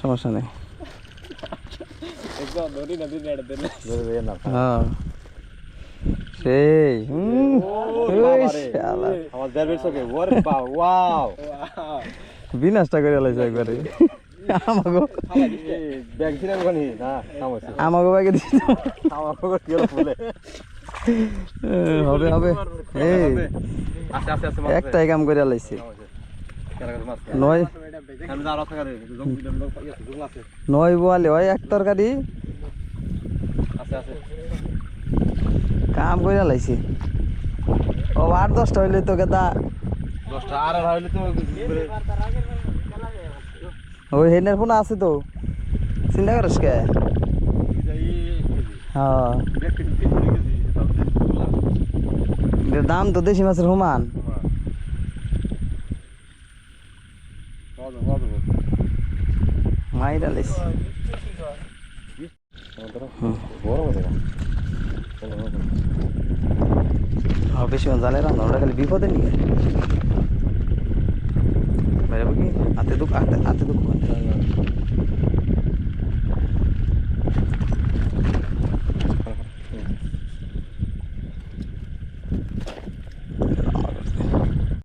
সমস্যা নেই। হ্যাঁ সেই বিনাশটা করে লাইছে একবারে। আমাগো। ব্যাগ না আমাগো ব্যাগে দিছি ফুলে হবে হবে। এই আস্তে আস্তে আস্তে একটাই কাম করে লাইছে। মাছ নয়। নয় বোয়ালে হয় এক তরকারি। কাম করে লাইছে। ও আট দশটা হইলে তো কেতা দশটা আর আর হইলে তো ওই হেনের ফোন আছে তো। চিন্তা করিস কে? হ্যাঁ। দাম তো দেশি মাছের সমান। মাইরা লাইছে বড় কথা আর বেশি জানে রান্না ওটা খালি বিপদে নিয়ে বাইরে কি হাতে দুঃখ হাতে দুঃখ